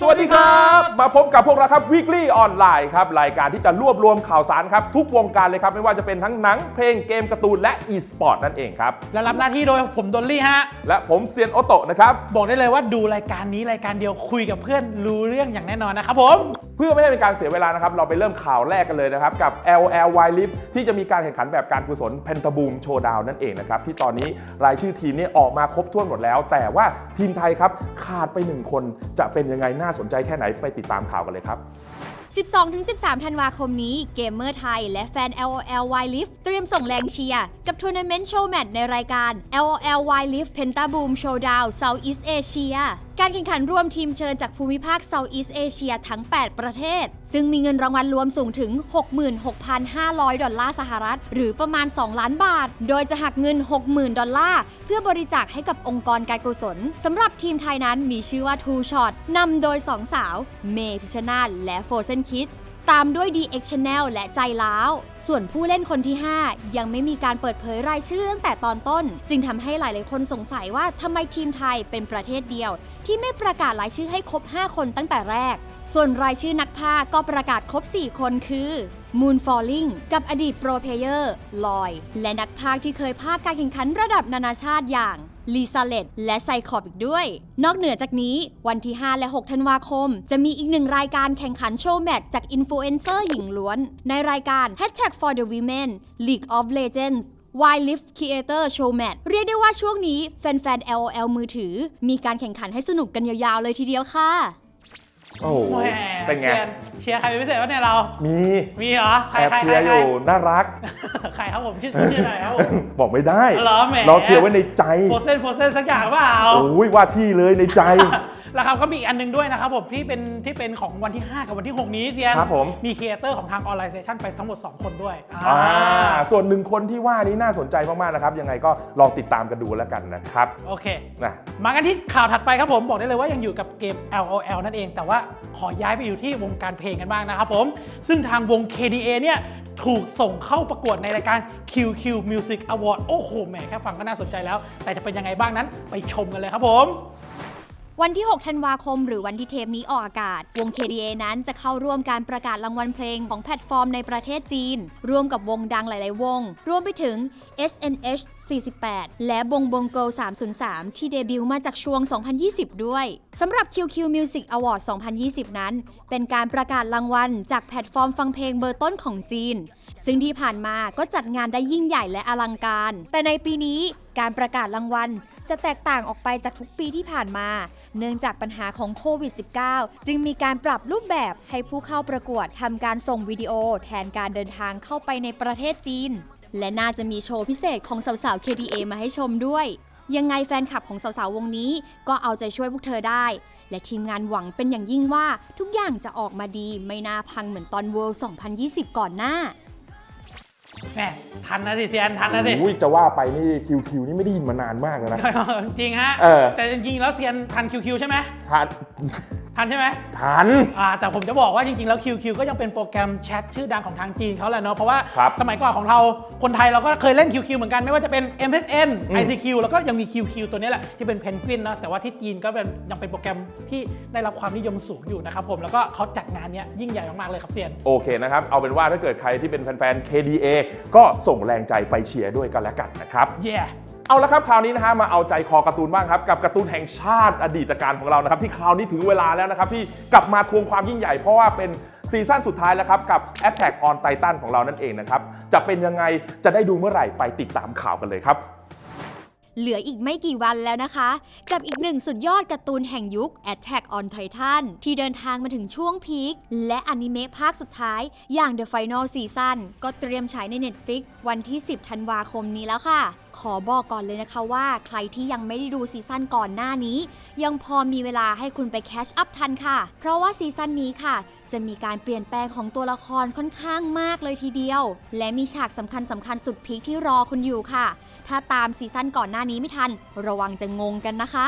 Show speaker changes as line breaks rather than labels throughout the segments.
สวัสดีครับ มาพบกับพวกเราครับ Weekly Online ครับ รายการที่จะรวบรวมข่าวสารครับ ทุกวงการเลยครับ ไม่ว่าจะเป็นทั้งหนัง เพลงเกมการ์ตูนและ e-sport นั่นเองครับ
และรับหน้าที่โดยผมดอลลี่ฮะ
และผมเซียนโอโตะนะครับ
บอกได้เลยว่าดูรายการนี้รายการเดียวคุยกับเพื่อนรู้เรื่องอย่างแน่นอนนะครับผม
เพื่อไม่ให้เป็นการเสียเวลานะครับ เราไปเริ่มข่าวแรกกันเลยนะครับ กับ LL w i l i f ที่จะมีการแข่งขันแบบการกุศลเพนทบูมโชว์ดาวนั่นเองนะครับที่ตอนนี้รายชื่อทีมเนี่ยออกมาครบถ้วนหมดแล้ว แต่ว่าทีมไทยครับขาดไปหนึ่งคนจะเป็นยังไงน่าาสนใจแค่ไหนไปติดตามข่าวกันเลยครับ
12-13 ธันวาคมนี้ เกมเมอร์ไทย และแฟน LOL Wild Rift เตรียมส่งแรงเชียร์ กับทัวร์นาเมนต์โชว์แมตช์ในรายการ LOL Wild Rift Pentaboom Showdown Southeast Asia การแข่งขันรวมทีมเชิญจากภูมิภาคเซาท์อีสเอเชียทั้ง 8 ประเทศ ซึ่งมีเงินรางวัลรวมสูงถึง 66,500 ดอลลาร์สหรัฐ หรือประมาณ 2 ล้านบาท โดยจะหักเงิน 60,000 ดอลลาร์ เพื่อบริจาคให้กับองค์กรการกุศลสำหรับทีมไทยนั้นมีชื่อว่า Two Shot นำโดย 2 สาว เมพิชนาธและโฟเซนคิด ตามด้วย DX Channel และใจล้าว ส่วนผู้เล่นคนที่ 5 ยังไม่มีการเปิดเผยรายชื่อตั้งแต่ตอนต้น จึงทำให้หลาย ๆ คนสงสัยว่าทำไมทีมไทยเป็นประเทศเดียว ที่ไม่ประกาศรายชื่อให้ครบ 5 คนตั้งแต่แรก ส่วนรายชื่อนักพาก็ประกาศครบ 4 คนคือ Moon Falling กับอดีตโปรเพเยอร์ลอย และนักพากที่เคยพากการแข่งขันระดับนานาชาติอย่าง ลีซาเลตและไซคอบอีกด้วย นอกเหนือจากนี้วันที่ 5 และ 6 ธันวาคม จะมีอีกหนึ่งรายการแข่งขันโชว์แมตช์จากอินฟลูเอนเซอร์หญิงล้วน ในรายการ Hashtag for the Women League of Legends Wild Lift Creator Show Match เรียกได้ว่าช่วงนี้แฟนๆ LOL มือถือ มีการแข่งขันให้สนุกกันยาวๆเลยทีเดียวค่ะ
โอ้โห
แหม
เป็นไง
ซียเชียร์ใครเป็นพิเศษวะเนี่ยเรา
มี
มีเหรอใคร
แอบ
ใคร
เชียร์
ใค
อ
ร
ยู่น่ารัก
ใครครับผมชื่อชื่ออะไรครับผม
บอกไม่ได้
เหรอแหม
เราเชียร์ไว้ในใจ
โฟเซนโฟเซนสักอย่างเปล่า
โอ้ยว่าที่เลยในใจ
แล้วครับก็มีอีกอันหนึงด้วยนะครับผมที่เป็นที่เป็นของวันที่ 5 กับวันที่ 6 นี้เซียน
ครับผม
มีครีเอเตอร์ของทางออนไลน์เซชันไปทั้งหมด 2 คนด้วย
อ่าส่วนหนึ่งคนที่ว่านี้น่าสนใจมากๆนะครับ ยังไงก็ลองติดตามกันดูแล้วกันนะครับ
โอเค
นะ
มากันที่ข่าวถัดไปครับผมบอกได้เลยว่ายังอยู่กับเกม LOL นั่นเอง แต่ว่าขอย้ายไปอยู่ที่วงการเพลงกันบ้างนะครับผม ซึ่งทางวง KDA เนี่ยถูกส่งเข้าประกวดในรายการ QQ Music Award โอ้โหแหมแค่ฟังก็น่าสนใจแล้ว แต่จะเป็นยังไงบ้างนั้นไปชมกันเลยครับผม
วันที่ 6 ธันวาคม หรือวันที่เทปนี้ออกอากาศ วง KDA นั้นจะเข้าร่วมการประกาศรางวัลเพลงของแพลตฟอร์มในประเทศจีน ร่วมกับวงดังหลาย ๆ วง รวมไปถึง SNH 48 และบงบง Girl 303 ที่เดบิวต์มาจากช่วง 2020 ด้วยสำหรับ QQ Music Award 2020 นั้น เป็นการประกาศรางวัลจากแพลตฟอร์มฟังเพลงเบอร์ต้นของจีน ซึ่งที่ผ่านมาก็จัดงานได้ยิ่งใหญ่และอลังการ แต่ในปีนี้การประกาศรางวัล จะแตกต่างออกไปจากทุกปีที่ผ่านมา เนื่องจากปัญหาของโควิด -19 จึงมีการปรับรูปแบบให้ผู้เข้าประกวดทำการส่งวิดีโอ แทนการเดินทางเข้าไปในประเทศจีน และน่าจะมีโชว์พิเศษของสาวๆ KDA มาให้ชมด้วยยังไงแฟนคลับของสาวๆ วงนี้ก็เอาใจช่วยพวกเธอได้ และทีมงานหวังเป็นอย่างยิ่งว่าทุกอย่างจะออกมาดีไม่น่าพังเหมือนตอน World 2020 ก่อนหน้า
แหมทันนะสิเซียนทันนะสิ
โอ้ยจะว่าไปนี่คิวคิวนี่ไม่ได้ยินมานานมากแล้วนะ
จริงฮะ
เออ
แต่จริงๆแล้วเซียนทัน QQ ใช่ไหม
ทัน
ทันใช่ไหม
ทัน
อ่าแต่ผมจะบอกว่าจริงๆ แล้ว QQ ก็ยังเป็นโปรแกรมแชทชื่อดังของทางจีนเขาแหละเนาะเพราะว่า
ครับ
สมัยก่อนของเราคนไทยเราก็เคยเล่น QQ เหมือนกันไม่ว่าจะเป็น MSN
อืม
ICQ แล้วก็ยังมี QQ ตัวนี้แหละที่เป็นเพนกวินนะแต่ว่าที่จีนก็เป็นยังเป็นโปรแกรมที่ได้รับความนิยมสูงอยู่นะครับผมแล้วก็เขาจัดงานเนี้ยยิ่งใหญ่มากๆเลยครับเซียน
โอเคนะครับ เอาเป็นว่าถ้าเกิดใครที่เป็นแฟนๆ KDA ก็ส่งแรงใจไปเชียร์ด้วยกันแล้วกันนะครับ
เย่
เอาละครับคราวนี้นะฮะมาเอาใจคอการ์ตูนบ้างครับกับการ์ตูนแห่งชาติอดีตการของเรานะครับที่คราวนี้ถึงเวลาแล้วนะครับที่กลับมาทวงความยิ่งใหญ่เพราะว่าเป็นซีซั่นสุดท้ายแล้วครับกับ Attack on Titan ของเรานั่นเองนะครับจะเป็นยังไงจะได้ดูเมื่อไหร่ไปติดตามข่าวกันเลยครับ
เหลืออีกไม่กี่วันแล้วนะคะ กับอีกหนึ่งสุดยอดการ์ตูนแห่งยุค Attack on Titan ที่เดินทางมาถึงช่วงพีคและอนิเมะภาคสุดท้ายอย่าง The Final Season ก็เตรียมฉายใน Netflix วันที่ 10 ธันวาคมนี้แล้วค่ะ ขอบอกก่อนเลยนะคะว่าใครที่ยังไม่ได้ดูซีซั่นก่อนหน้านี้ ยังพอมีเวลาให้คุณไปแคชอัพทันค่ะ เพราะว่าซีซั่นนี้ค่ะ จะมีการเปลี่ยนแปลงของตัวละครค่อนข้างมากเลยทีเดียว และมีฉากสำคัญสำคัญสุดพีคที่รอคุณอยู่ค่ะ ถ้าตามซีซั่นก่อนหน้านี้ไม่ทัน ระวังจะงงกันนะคะ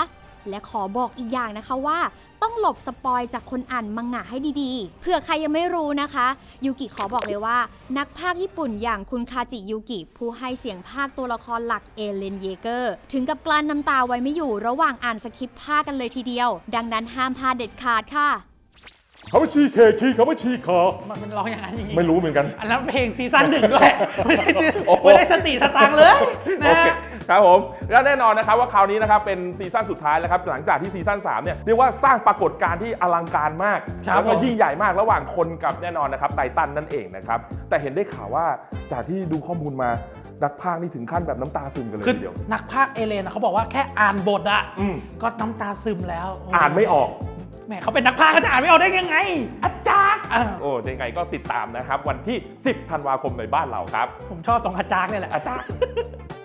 และขอบอกอีกอย่างนะคะว่า ต้องหลบสปอยจากคนอ่านมังงะให้ดีๆ เผื่อใครยังไม่รู้นะคะ ยูกิขอบอกเลยว่า นักพากย์ญี่ปุ่นอย่างคุณคาจิยูกิ ผู้ให้เสียงพากย์ตัวละครหลักเอเลนเยเกอร์ ถึงกับกลั้นน้ำตาไว้ไม่อยู่ระหว่างอ่านสคริปต์พากย์กันเลยทีเดียว ดังนั้นห้ามพลาดเด็ดขาดค่ะ
เขาไม่ชี้เคคีเขาไม่ชี้คอ
มันมันร้องอย่างนั้นจริงๆ
ไม่รู้เหมือนกัน
อันนั้นเพลงซีซั่นหนึ่งด้วยไม่ได้
โอ้โห
ไม่ได้สติสตางค์เลย
โอ
นะ
เคครับผมและแน่นอนนะครับว่าคราวนี้นะครับเป็นซีซั่นสุดท้ายแล้วครับหลังจากที่ซีซั่น3เนี่ยเรียกว่าสร้างปรากฏการณ์ที่อลังการมาก
ครับ
แล้วก็
ผม
ยิ่งใหญ่มากระหว่างคนกับแน่นอนนะครับไททันนั่นเองนะครับแต่เห็นได้ข่าวว่าจากที่ดูข้อมูลมานักพากย์นี่ถึงขั้นแบบน้ำตาซึมกันเลย
คือ
ทีเดียว
นักพากย์เอเลนอะเขาบอกว่าแค่อ่านบทอะ
อืม
ก็น้ำตาซึมแล้วโอ่า
นไม่ออก
แหมเขาเป็นนักพากย์เขาจะอ่านไม่ออกได้ยังไง อาจารย์อะ
โอ้ยังไงก็ติดตามนะครับ วันที่ 10 ธันวาคมในบ้านเราครับ
ผมชอบสองอาจารย์เนี่ยแหละ
อาจารย์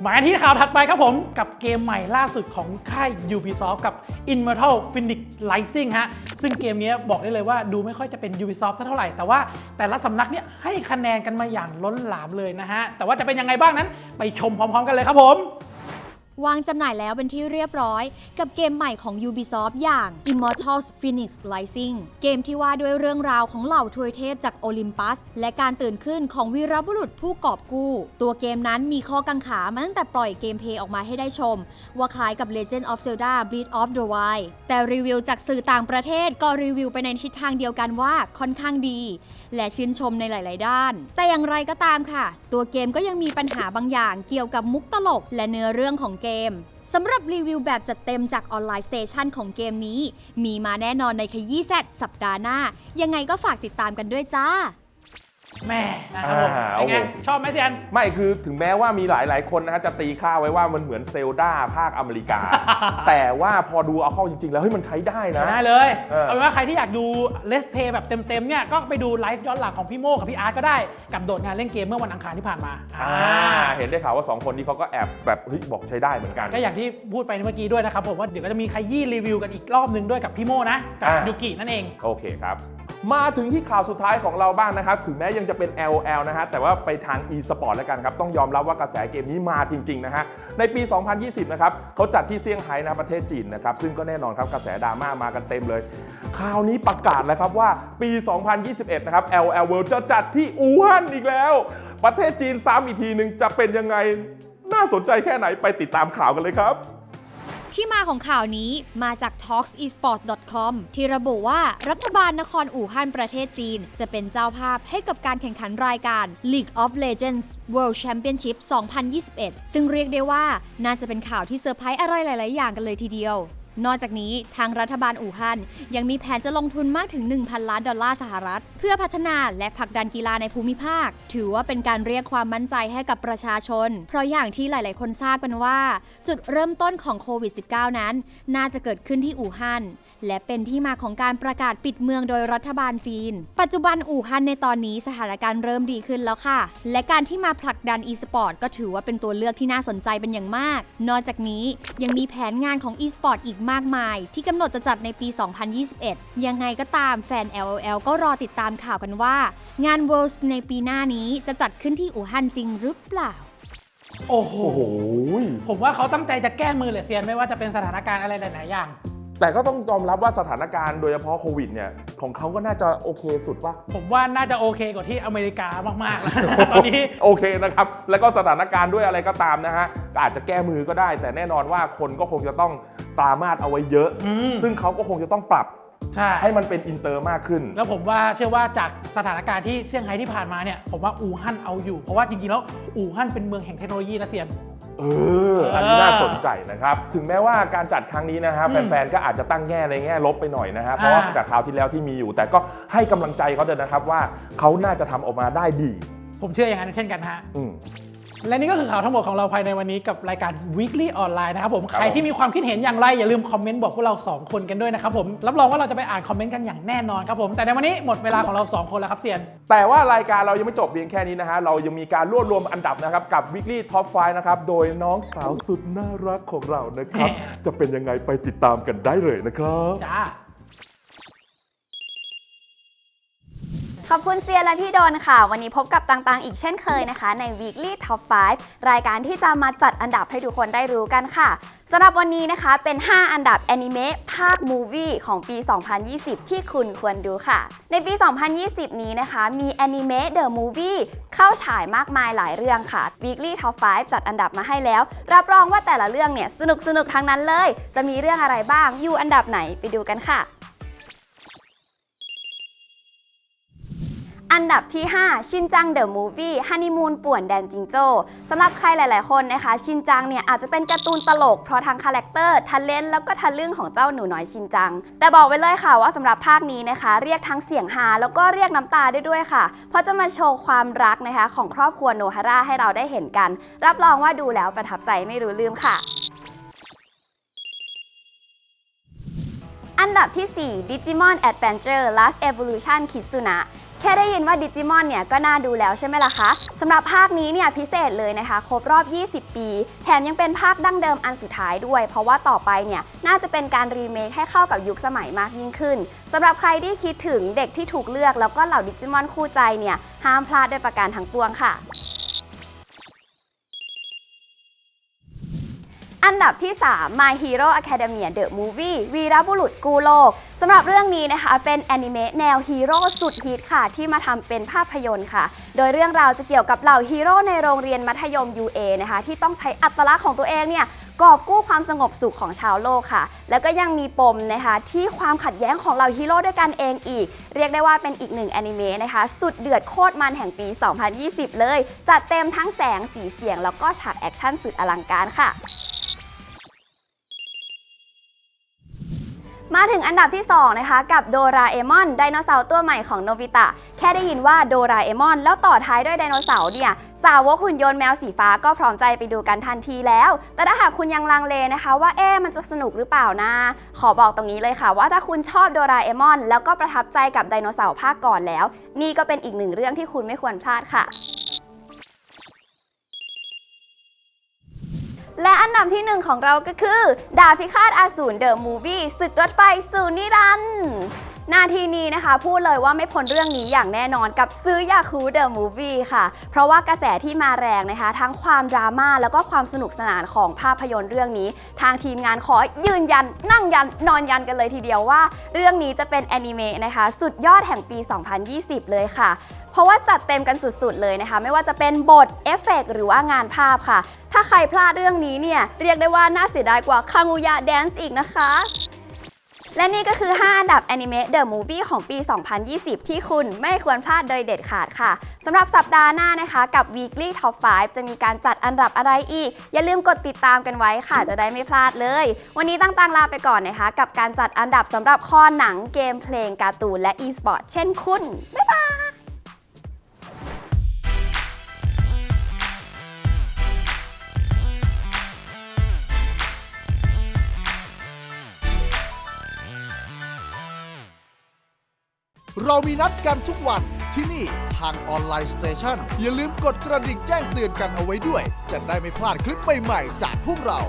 มาที่ข่าวถัดไปครับผม กับเกมใหม่ล่าสุดของค่าย Ubisoft กับ Immortal Phoenix Rising ฮะ ซึ่งเกมนี้บอกได้เลยว่าดูไม่ค่อยจะเป็น Ubisoft สักเท่าไหร่ แต่ว่าแต่ละสำนักเนี่ยให้คะแนนกันมาอย่างล้นหลามเลยนะฮะ แต่ว่าจะเป็นยังไงบ้างนั้น ไปชมพร้อม ๆ กันเลยครับผม
วางจำหน่ายแล้วเป็นที่เรียบร้อย กับเกมใหม่ของ Ubisoft อย่าง Immortals Phoenix Rising เกมที่ว่าด้วยเรื่องราวของเหล่าทวยเทพจากโอลิมปัส และการตื่นขึ้นของวีรบุรุษผู้กอบกู้ ตัวเกมนั้นมีข้อกังขามาตั้งแต่ปล่อยเกมเพลย์ออกมาให้ได้ชม ว่าคล้ายกับ Legend of Zelda Breath of the Wild แต่รีวิวจากสื่อต่างประเทศก็รีวิวไปในทิศทางเดียวกันว่าค่อนข้างดี และชื่นชมในหลาย ๆ ด้าน แต่อย่างไรก็ตามค่ะ ตัวเกมก็ยังมีปัญหาบางอย่างเกี่ยวกับมุกตลก และเนื้อเรื่องของเกมสำหรับรีวิวแบบจัดเต็มจากออนไลน์สเตชันของเกมนี้ มีมาแน่นอนในขยี้แซดสัปดาห์หน้า ยังไงก็ฝากติดตามกันด้วยจ้า
แม่นะครับผม
อ่า
เป็นไง
โอ้โห
ชอบไหมเซียน
ไม่คือถึงแม้ว่ามีหลาย ๆ คนนะฮะจะตีค่าไว้ว่ามันเหมือนเซลดาภาคอเมริกา แต่ว่าพอดูเอาเข้าจริง ๆ แล้วเฮ้ยมันใช้ได้นะ
ได้เลย
เออ
เอาเป็นว่าใครที่อยากดูเลสเพย์แบบเต็ม ๆ เนี่ย ก็ไปดูไลฟ์ย้อนหลังของพี่โมกับพี่อาร์ตก็ได้ กับโดดงานเล่นเกมเมื่อวันอังคารที่ผ่านมา
อ่าเห็นได้ข่าวว่า 2 คนนี้เขาก็แอบแบบเฮ้ยบอกใช้ได้เหมือนกัน
ก็อย่างที่พูดไปเมื่อกี้ด้วยนะครับผมว่าเดี๋ยวก็จะมีใครยี่รีวิวกันอีกรอบหนึงด้วยกับพี่โมนะ กับ
อ่า
ยูกินั่นเอง
โอเคครับ มาถึงที่ข่าวสุดท้ายของเราบ้างนะครับ ถึงแม้ยังจะเป็น LOL นะฮะแต่ว่าไปทาง e-sport แล้วกันครับ ต้องยอมรับว่ากระแสเกมนี้มาจริงๆนะฮะในปี 2020 นะครับเขาจัดที่เซี่ยงไฮ้นะประเทศจีนนะครับซึ่งก็แน่นอนครับกระแสดราม่ามากันเต็มเลย คราวนี้ประกาศแล้วครับว่าปี 2021 นะครับ LOL World จะจัดที่อู่ฮั่นอีกแล้ว ประเทศจีนซ้ำอีกทีหนึ่งจะเป็นยังไงน่าสนใจแค่ไหนไปติดตามข่าวกันเลยครับ
ที่มาของข่าวนี้มาจาก talksesport.com ที่ระบุว่ารัฐบาลนครอู่ฮั่นประเทศจีน จะเป็นเจ้าภาพให้กับการแข่งขันรายการ League of Legends World Championship 2021 ซึ่งเรียกได้ว่าน่าจะเป็นข่าวที่เซอร์ไพรส์อะไรหลาย ๆ อย่างกันเลยทีเดียว นอกจากนี้ทางรัฐบาลอู่ฮั่นยังมีแผนจะลงทุนมากถึง 1,000 ล้านดอลลาร์สหรัฐ เพื่อพัฒนาและผลักดันกีฬาในภูมิภาค ถือว่าเป็นการเรียกความมั่นใจให้กับประชาชน เพราะอย่างที่หลาย ๆ คนทราบกันว่า จุดเริ่มต้นของโควิด -19 นั้น น่าจะเกิดขึ้นที่อู่ฮั่นและเป็นที่มาของการประกาศปิดเมืองโดยรัฐบาลจีน ปัจจุบันอู่ฮั่นในตอนนี้สถานการณ์เริ่มดีขึ้นแล้วค่ะ และการที่มาผลักดัน e-sport ก็ถือว่าเป็นตัวเลือกที่น่าสนใจเป็นอย่างมาก นอกจากนี้ยังมีแผนงานของ e-sport อีกมากมาย ที่กำหนดจะจัดในปี 2021 ยังไงก็ตามแฟน LOL ก็รอติดตามข่าวกันว่า งาน Worlds ในปีหน้านี้จะจัดขึ้นที่อู่ฮั่นจริงหรือเปล่า
โอ้โห
โอ้โห
ผมว่าเขาตั้งใจจะแก้มือเลยเซียนไม่ว่าจะเป็นสถานการณ์อะไรหลาย ๆ อย่าง
แต่ก็ต้องยอมรับว่าสถานการณ์โดยเฉพาะโควิดเนี่ยของเขาก็น่าจะโอเคสุดว่า
ผมว่าน่าจะโอเคกว่าที่อเมริกามากๆแล้วตอนนี้
โอเคนะครับ แล้วก็สถานการณ์ด้วยอะไรก็ตามนะฮะก็อาจจะแก้มือก็ได้ แต่แน่นอนว่าคนก็คงจะต้องตรามาดเอาไว้เยอะ
อืม
ซึ่งเขาก็คงจะต้องปรับ
ใช่
ให้มันเป็นอินเตอร์มากขึ้น
แล้วผมว่าเชื่อว่าจากสถานการณ์ที่เซี่ยงไฮ้ที่ผ่านมาเนี่ยผมว่าอู่ฮั่นเอาอยู่ เพราะว่าจริงๆแล้วอู่ฮั่นเป็นเมืองแห่งเทคโนโลยีนะเซียน
เออ อันนี้น่าสนใจนะครับ ถึงแม้ว่าการจัดครั้งนี้นะฮะ
อืม
แฟนๆ ก็อาจจะตั้งแง่ในแง่ลบไปหน่อยนะฮะ เพราะว่า
อ่า
จากคราวที่แล้วที่มีอยู่ แต่ก็ให้กำลังใจเขาเดินนะครับว่าเขาน่าจะทำออกมาได้ดี
ผมเชื่ออย่างนั้นเช่นกันฮะ
อืม
และนี่ก็คือข่าวทั้งหมดของเราภายในวันนี้กับรายการ weekly online นะครับผม
ครับ
ใครที่มีความคิดเห็นอย่างไร อย่าลืมคอมเมนต์บอกพวกเรา 2 คนกันด้วยนะครับผมรับรองว่าเราจะไปอ่านคอมเมนต์กันอย่างแน่นอนครับผมแต่ในวันนี้หมดเวลาของเรา 2 คนแล้วครับเซียน
แต่ว่ารายการเรายังไม่จบเพียงแค่นี้นะฮะเรายังมีการรวบรวมอันดับนะครับกับ Weekly Top 5นะครับโดยน้องสาวสุดน่ารักของเรานะครับ
แหม
จะเป็นยังไงไปติดตามกันได้เลยนะครับ
จ้า
ขอบคุณเซียและพี่โดนค่ะ วันนี้พบกับต่างๆ อีกเช่นเคยนะคะ ใน Weekly Top 5 รายการที่จะมาจัดอันดับให้ทุกคนได้รู้กันค่ะสำหรับวันนี้นะคะเป็น 5 อันดับแอนิเมะภาคมูวี่ของปี 2020 ที่คุณควรดูค่ะ ในปี 2020 นี้นะคะ มีแอนิเมะ The Movie เข้าฉายมากมายหลายเรื่องค่ะ Weekly Top 5 จัดอันดับมาให้แล้ว รับรองว่าแต่ละเรื่องเนี่ยสนุกสนุกทั้งนั้นเลย จะมีเรื่องอะไรบ้างอยู่อันดับไหนไปดูกันค่ะ อันดับที่ 5 ชินจังเดอะมูฟวี่ฮันนีมูนป่วนแดนจิงโจ้สำหรับใครหลาย ๆ คนนะคะ ชินจังเนี่ยอาจจะเป็นการ์ตูนตลกเพราะทั้งคาแรคเตอร์ทันเลนแล้วก็ทันเรื่องของเจ้าหนูน้อยชินจัง แต่บอกไว้เลยค่ะว่าสำหรับภาคนี้นะคะ เรียกทั้งเสียงฮาแล้วก็เรียกน้ำตาได้ด้วยค่ะ เพราะจะมาโชว์ความรักนะคะของครอบครัวโนฮาร่าให้เราได้เห็นกัน รับรองว่าดูแล้วประทับใจไม่รู้ลืมค่ะอันดับที่ 4 Digimon Adventure Last Evolution Kitsuna แค่ได้ยินว่าดิจิมอนเนี่ยก็น่าดูแล้วใช่ไหมล่ะคะสำหรับภาคนี้เนี่ยพิเศษเลยนะคะ ครบรอบ 20 ปี แถมยังเป็นภาคดั้งเดิมอันสุดท้ายด้วย เพราะว่าต่อไปเนี่ยน่าจะเป็นการรีเมคให้เข้ากับยุคสมัยมากยิ่งขึ้นสำหรับใครที่คิดถึงเด็กที่ถูกเลือก แล้วก็เหล่าดิจิมอนคู่ใจเนี่ยห้ามพลาดด้วยประการทั้งปวงค่ะ อันดับที่ 3 My Hero Academia The Movie วีรบุรุษกูโลกสำหรับเรื่องนี้นะคะ เป็นแอนิเมะแนวฮีโร่สุดฮิตค่ะ ที่มาทำเป็นภาพยนตร์ค่ะ โดยเรื่องราวจะเกี่ยวกับเหล่าฮีโร่ในโรงเรียนมัธยม UA นะคะ ที่ต้องใช้อัตลักษณ์ของตัวเองเนี่ยกอบกู้ความสงบสุขของชาวโลกค่ะ แล้วก็ยังมีปมนะคะที่ความขัดแย้งของเหล่าฮีโร่ด้วยกันเองอีก เรียกได้ว่าเป็นอีกหนึ่งแอนิเมะนะคะ สุดเดือดโคตรมันแห่งปี 2020 เลย จัดเต็มทั้งแสงสีเสียง แล้วก็ฉากแอคชั่นสุดอลังการค่ะ มาถึงอันดับที่ 2 นะคะ กับโดราเอมอนไดโนเสาร์ตัวใหม่ของโนบิตะ แค่ได้ยินว่าโดราเอมอนแล้วต่อท้ายด้วยไดโนเสาร์เนี่ยสาวกหุ่นยนต์แมวสีฟ้าก็พร้อมใจไปดูกันทันทีแล้ว แต่ถ้าหากคุณยังลังเลนะคะ ว่าเอ๊มันจะสนุกหรือเปล่านะ ขอบอกตรงนี้เลยค่ะ ว่าถ้าคุณชอบโดราเอมอน แล้วก็ประทับใจกับไดโนเสาร์ภาคก่อนแล้ว นี่ก็เป็นอีกหนึ่งเรื่องที่คุณไม่ควรพลาดค่ะ และอันดับที่หนึ่งของเราก็คือ ดาบพิฆาตอาสูรเดอะมูวี่ศึกรถไฟสู่นิรันดร์ หน้าที่นี้นะคะ พูดเลยว่าไม่พ้นเรื่องนี้อย่างแน่นอนกับซื้อยาคูเดอะมูวี่ค่ะ เพราะว่ากระแสที่มาแรงนะคะ ทั้งความดราม่าแล้วก็ความสนุกสนานของภาพยนตร์เรื่องนี้ ทางทีมงานขอยืนยัน นั่งยัน นอนยันกันเลยทีเดียวว่า เรื่องนี้จะเป็นแอนิเมะนะคะ สุดยอดแห่งปี 2020 เลยค่ะเพราะว่าจัดเต็มกันสุดๆ เลยนะคะ ไม่ว่าจะเป็นบทเอฟเฟกต์หรือว่างานภาพค่ะ ถ้าใครพลาดเรื่องนี้เนี่ย เรียกได้ว่าน่าเสียดายกว่าคางูยะแดนซ์อีกนะคะ และนี่ก็คือ 5 อันดับแอนิเมะเดอะมูฟวี่ของปี 2020 ที่คุณไม่ควรพลาดโดยเด็ดขาดค่ะ สำหรับสัปดาห์หน้านะคะ กับ Weekly Top 5 จะมีการจัดอันดับอะไรอีก อย่าลืมกดติดตามกันไว้ค่ะ จะได้ไม่พลาดเลย วันนี้ตั้งตังลาไปก่อนนะคะ กับการจัดอันดับสำหรับข้อหนังเกมเพลงการ์ตูนและ e-sport เช่นคุณ บ๊ายบาย
เรามีนัดกันทุกวันที่นี่ทางออนไลน์สเตชันอย่าลืมกดกระดิ่งแจ้งเตือนกันเอาไว้ด้วย จะได้ไม่พลาดคลิปใหม่ๆจากพวกเรา